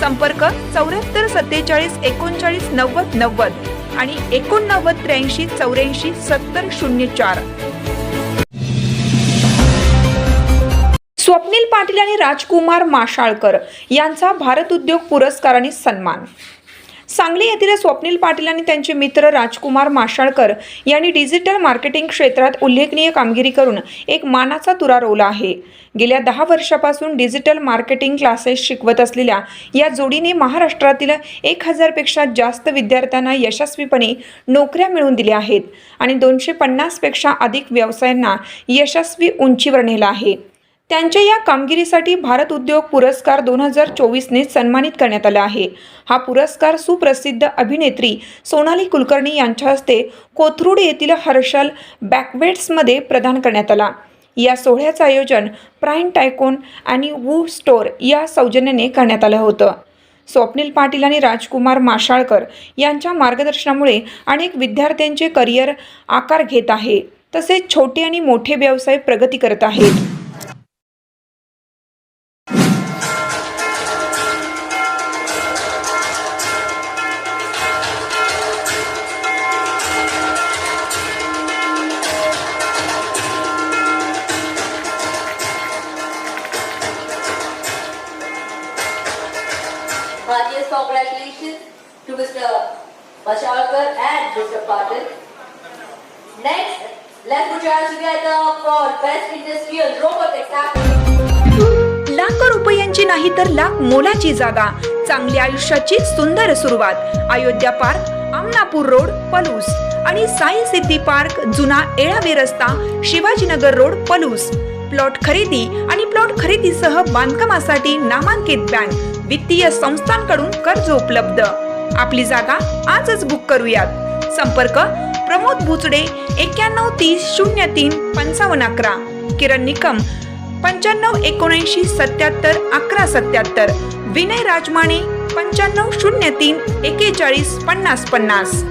संपर्क चौऱ्याहत्तर सत्तेचाळीस एकोणचाळीस नव्वद नव्वद आणि एकोणनव्वद त्र्याऐंशी चौऱ्याऐंशी सत्तर शून्य चार. स्वप्नील पाटील आणि राजकुमार माशाळकर यांचा भारत उद्योग पुरस्काराने सन्मान. सांगली येथील स्वप्नील पाटील आणि त्यांचे मित्र राजकुमार माशाळकर यांनी डिजिटल मार्केटिंग क्षेत्रात उल्लेखनीय कामगिरी करून एक मानाचा तुरा रोवला आहे. गेल्या दहा वर्षापासून डिजिटल मार्केटिंग क्लासेस शिकवत असलेल्या या जोडीने महाराष्ट्रातील एक हजारपेक्षा जास्त विद्यार्थ्यांना यशस्वीपणे नोकऱ्या मिळवून दिल्या आहेत आणि दोनशे पन्नासपेक्षा अधिक व्यवसायांना यशस्वी उंचीवर नेलं आहे. त्यांच्या या कामगिरीसाठी भारत उद्योग पुरस्कार दोन हजार चोवीसने सन्मानित करण्यात आला आहे. हा पुरस्कार सुप्रसिद्ध अभिनेत्री सोनाली कुलकर्णी यांच्या हस्ते कोथरूड येथील हर्षल बॅकवेट्समध्ये प्रदान करण्यात आला. या सोहळ्याचं आयोजन प्राईम टायकोन आणि वू स्टोर या सौजन्याने करण्यात आलं होतं. स्वप्नील पाटील आणि राजकुमार माशाळकर यांच्या मार्गदर्शनामुळे अनेक विद्यार्थ्यांचे करिअर आकार घेत आहे. तसेच छोटे आणि मोठे व्यवसाय प्रगती करत आहेत. Highest congratulations to Mr. Mashalkar and Mr. Patil. Next, let's put your hands together for Best Industrial Robotics App. Lakh रुपयांची नाही तर लाख मोलाची जागा चांगल्या आयुष्याची सुंदर सुरुवात अयोध्या पार्क आमनापूर रोड पलूस आणि साई सिद्धी पार्क जुना एळावे रस्ता शिवाजीनगर रोड पलूस प्लॉट खरेदी आणि प्लॉट खरेदीसह बांधकामासाठी नामांकित बँक वित्तीय संस्थांकडून कर्ज उपलब्ध. आपली जागा आजच बुक करूयात. संपर्क प्रमोद बुचडे एक्क्याण्णव तीस शून्य तीन पंचावन्न अकरा. किरण निकम पंच्याण्णव एकोणऐंशी सत्याहत्तर अकरा सत्याहत्तर. विनय राजमाने पंच्याण्णव शून्य तीन एकेचाळीस पन्नास पन्नास.